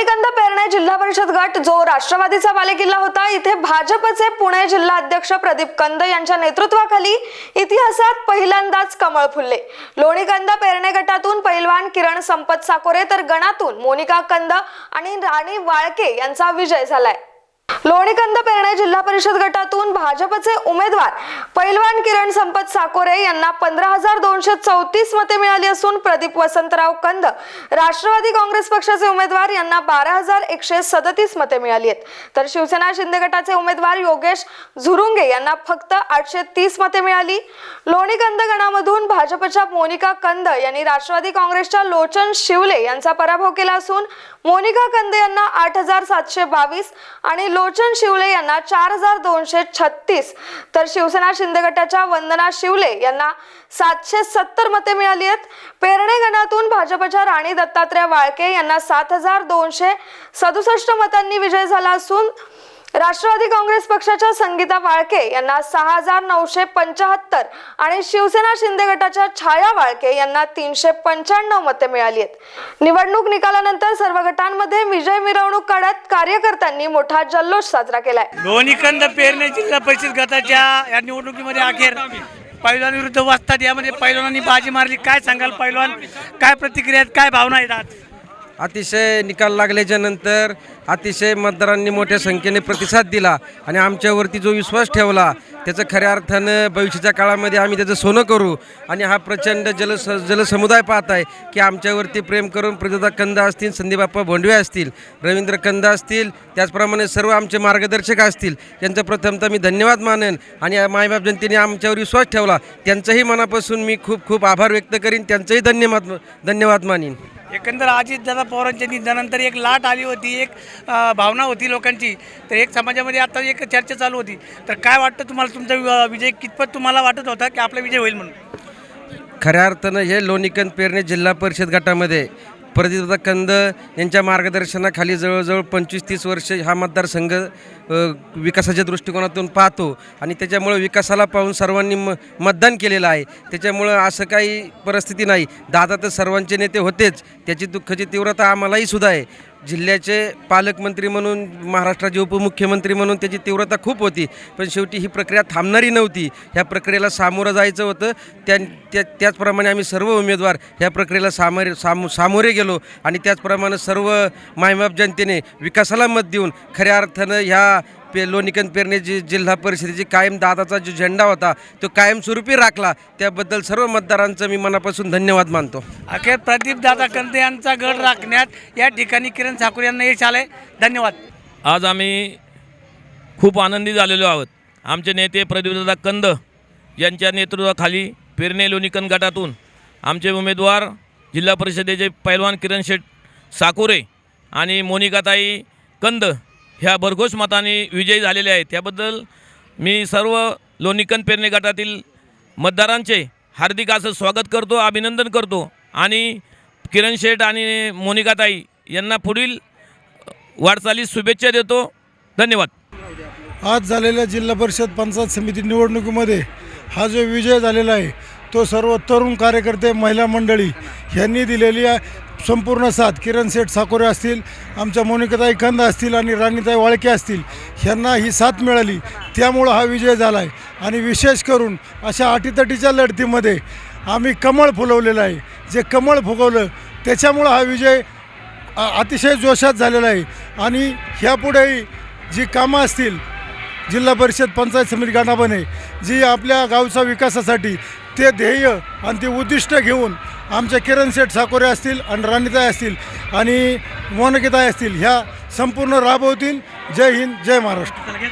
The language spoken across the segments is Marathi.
लोणीकंद पेरणे जिल्हा परिषद गट जो राष्ट्रवादीचा बालेकिल्ला होता इथे भाजपचे पुणे जिल्हा अध्यक्ष प्रदीप कंद यांच्या नेतृत्वाखाली इतिहासात पहिल्यांदाच कमळ फुलले. लोणीकंद पेरणे गटातून पैलवान किरण संपत साकोरे तर गणातून मोनिका कंद आणि राणी वाळके यांचा विजय झालाय. लोणीकंद पेरणे जिल्हा परिषद गटातून भाजपचे उमेदवार पैलवान किरण संपत साकोरे यांना पंधरा हजार दोनशे चौतीस मते मिळाली असून प्रदीप वसंतराव कंद राष्ट्रवादी काँग्रेस पक्षाचे उमेदवार यांना बारा हजार एकशे सदतीस मते मिळाली आहेत. तर शिवसेना शिंदे गटाचे उमेदवार योगेश झुरुंगे यांना फक्त आठशे तीस मते मिळाली. लोणीकंद गणामधून भाजपच्या मोनिका कंद यांनी राष्ट्रवादी काँग्रेसच्या लोचन शिवले यांचा पराभव केला असून मोनिका कंद यांना आठ हजार सातशे बावीस आणि लोचन शिवले यांना चार हजार दोनशे छत्तीस. तर शिवसेना शिंदे गटाच्या वंदना शिवले यांना सातशे सत्तर मते मिळाली आहेत. पेरणे गणातून भाजपच्या राणी दत्तात्रय वाळके यांना सात हजार दोनशे सदुसष्ट मतांनी विजय झाला असून राष्ट्रवादी काँग्रेस पक्षाच्या संगीता वाळके यांना सहा हजार नऊशे पंचाहत्तर आणि शिवसेना शिंदे गटाच्या छाया वाळके यांना तीनशे पंच्याण्णव मते मिळाली आहेत. निवडणूक निकालानंतर सर्व गटांमध्ये विजय मिरवणूक काढत कार्यकर्त्यांनी मोठा जल्लोष साजरा केलाय. लोणीकंद पेरणे जिल्हा परिषद गटाच्या या निवडणुकीमध्ये अखेर पैलवान विरुद्ध वाचतात यामध्ये पैलवानांनी बाजी मारली. काय सांगाल पैलवान? काय प्रतिक्रिया आहेत? काय भावना आहेत अतिशय निकाल लागल्याच्या नंतर अतिशय मतदारांनी मोठ्या संख्येने प्रतिसाद दिला आणि आमच्यावरती जो विश्वास ठेवला त्याचं खऱ्या अर्थानं भविष्याच्या काळामध्ये आम्ही त्याचं सोनं करू. आणि हा प्रचंड जल जलसमुदाय पाहत आहे की आमच्यावरती प्रेम करून प्रजोदा कंद असतील संदीपाप्पा भोंडवे असतील रवींद्र कंद असतील त्याचप्रमाणे सर्व आमचे मार्गदर्शक असतील त्यांचं प्रथमतः मी धन्यवाद मानेन आणि मायबाप जनतेने आमच्यावर विश्वास ठेवला. त्यांचंही मनापासून मी खूप खूप आभार व्यक्त करीन त्यांचंही धन्यवाद धन्यवाद मानीन. एकंदर अजित दादा पवारांच्या निधनानंतर एक लाट आली होती एक भावना होती लोकांची. तर एक समाजामध्ये आता एक चर्चा चालू होती. तर काय वाटतं तुम्हाला? तुमचा वि- विजय कितपत तुम्हाला वाटत होता की आपला विजय होईल म्हणून? खऱ्या अर्थानं हे लोणीकंद पेरणे जिल्हा परिषद गटामध्ये प्रदीपदा कंद यांच्या मार्गदर्शनाखाली जवळजवळ पंचवीस तीस वर्ष हा मतदारसंघ विकासाच्या दृष्टिकोनातून पाहतो. आणि त्याच्यामुळं विकासाला पाहून सर्वांनी म मतदान केलेलं आहे. त्याच्यामुळं असं काही परिस्थिती नाही. दादा तर सर्वांचे नेते होतेच. त्याची दुःखाची तीव्रता आम्हालाही सुद्धा आहे. जिल्ह्याचे पालकमंत्री म्हणून महाराष्ट्राचे उपमुख्यमंत्री म्हणून त्याची तीव्रता खूप होती. पण शेवटी ही प्रक्रिया थांबणारी नव्हती. ह्या प्रक्रियेला सामोरं जायचं होतं. त्या त्या त्याचप्रमाणे आम्ही सर्व उमेदवार ह्या प्रक्रियेला सामोरे सामो सामोरे गेलो. आणि त्याचप्रमाणे सर्व मायबाप जनतेने विकासाला मत देऊन खऱ्या अर्थानं ह्या पे लोणीकंद पेरणे जी जिल्हा परिषदेची कायम दादाचा जो झेंडा होता तो कायमस्वरूपी राखला. त्याबद्दल सर्व मतदारांचं मी मनापासून धन्यवाद मानतो. अखेर प्रदीप दादा कंद यांचा गड राखण्यात या ठिकाणी किरण ठाकूर यांना यश आलंय. धन्यवाद. आज आम्ही खूप आनंदी झालेलो आहोत. आमचे नेते प्रदीपदादा कंद यांच्या नेतृत्वाखाली पेरणे लोणीकन गटातून आमचे उमेदवार जिल्हा परिषदेचे पैलवान किरण शेठ साकोरे आणि मोनिकाताई कंद ह्या भरघोस मताने विजयी झालेल्या आहेत. त्याबद्दल मी सर्व लोणीकन पेरणे गटातील मतदारांचे हार्दिक असं स्वागत करतो अभिनंदन करतो आणि किरण शेठ आणि मोनिकाताई यांना पुढील वाटचालीस शुभेच्छा देतो. धन्यवाद. आज झालेल्या जिल्हा परिषद पंचायत समिती निवडणुकीमध्ये हा जो विजय झालेला आहे तो सर्व तरुण कार्यकर्ते महिला मंडळी यांनी दिलेली संपूर्ण साथ. किरण सेठ साकोरे असतील आमच्या मोनिकाताई कंद असतील आणि राणीताई वाळके असतील ह्यांना ही साथ मिळाली. त्यामुळं हा विजय झाला आहे आणि विशेष करून अशा अटीतटीच्या लढतीमध्ये आम्ही कमळ फुलवलेलं आहे. जे कमळ फुगवलं त्याच्यामुळं हा विजय अतिशय जोशात झालेला आहे. आणि ह्यापुढेही जी कामं असतील जिल्हा परिषद पंचायत समिती गटामध्ये जी आपल्या गावच्या विकासासाठी ते ध्येय आणि ते उद्दिष्ट घेऊन आमच्या किरण सेठ साकोरे असतील आणि राणीताई असतील आणि मोनकिताई असतील ह्या संपूर्ण राबवतील. जय हिंद जय महाराष्ट्र.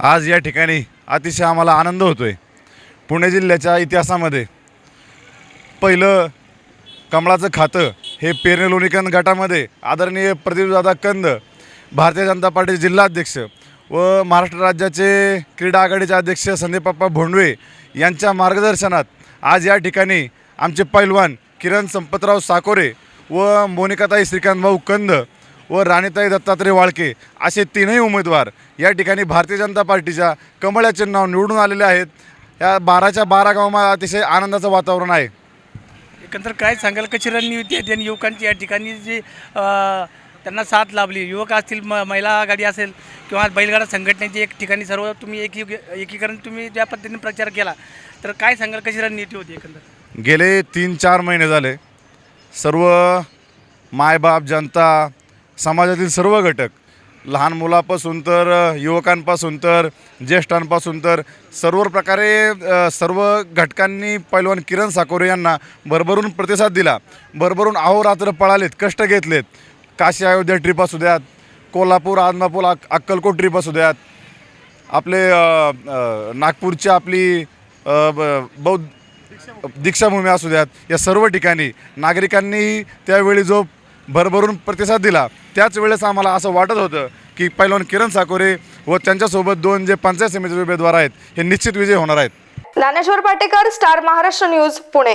आज या ठिकाणी अतिशय आम्हाला आनंद होतो आहे पुणे जिल्ह्याच्या इतिहासामध्ये पहिलं कमळाचं खातं हे पेरणे लोणीकंद गटामध्ये आदरणीय प्रदीपदादा कंद भारतीय जनता पार्टीचे जिल्हाध्यक्ष व महाराष्ट्र राज्याचे क्रीडा आघाडीचे अध्यक्ष संदीपप्पा भोंडवे यांच्या मार्गदर्शनात आज या ठिकाणी आमचे पैलवान किरण संपतराव साकोरे व मोनिकाताई श्रीकांत भाऊ कंद व राणीताई दत्तात्रय वाळके असे तीनही उमेदवार या ठिकाणी भारतीय जनता पार्टीच्या कमळ नाव चिन्हावर निवडून आलेले आहेत. या बाराच्या बारा गावामध्ये अतिशय आनंदाचं वातावरण आहे. एकंदर काय सांगाल? कशी रणनीती आहे आणि युवकांची या ठिकाणी जी त्यांना साथ लाभली. युवक असतील म महिला आघाडी असेल किंवा बैलगाडा संघटनेची एक ठिकाणी सर्व तुम्ही एकी एकीकरण तुम्ही ज्या पद्धतीने प्रचार केला तर काय सांगाल? कशी रणनीती होती एकंदर? गेले तीन चार महिने झाले. सर्व मायबाप जनता समाजातील सर्व घटक लहान मुलापासून तर युवकांपासून तर ज्येष्ठांपासून तर सर्व प्रकारे सर्व घटकांनी पैलवान किरण साकोरे यांना भरभरून प्रतिसाद दिला. भरभरून अहोरात्र पळालेत कष्ट घेतलेत. काशी अयोध्या ट्रिप असू द्यात कोल्हापूर आदमापूर अक अक्कलकोट ट्रिप असू द्यात. आपले नागपूरची आपली बौद्ध दीक्षाभूमी असू द्यात या सर्व ठिकाणी नागरिकांनी त्यावेळी जो भरभरून प्रतिसाद दिला त्याच वेळेस आम्हाला असं वाटत होतं की पैलवान किरण साकोरे व त्यांच्यासोबत दोन जे पंचायत समितीचे उमेदवार आहेत हे निश्चित विजय होणार आहेत. Dnyaneshwar Patekar star Maharashtra news Pune.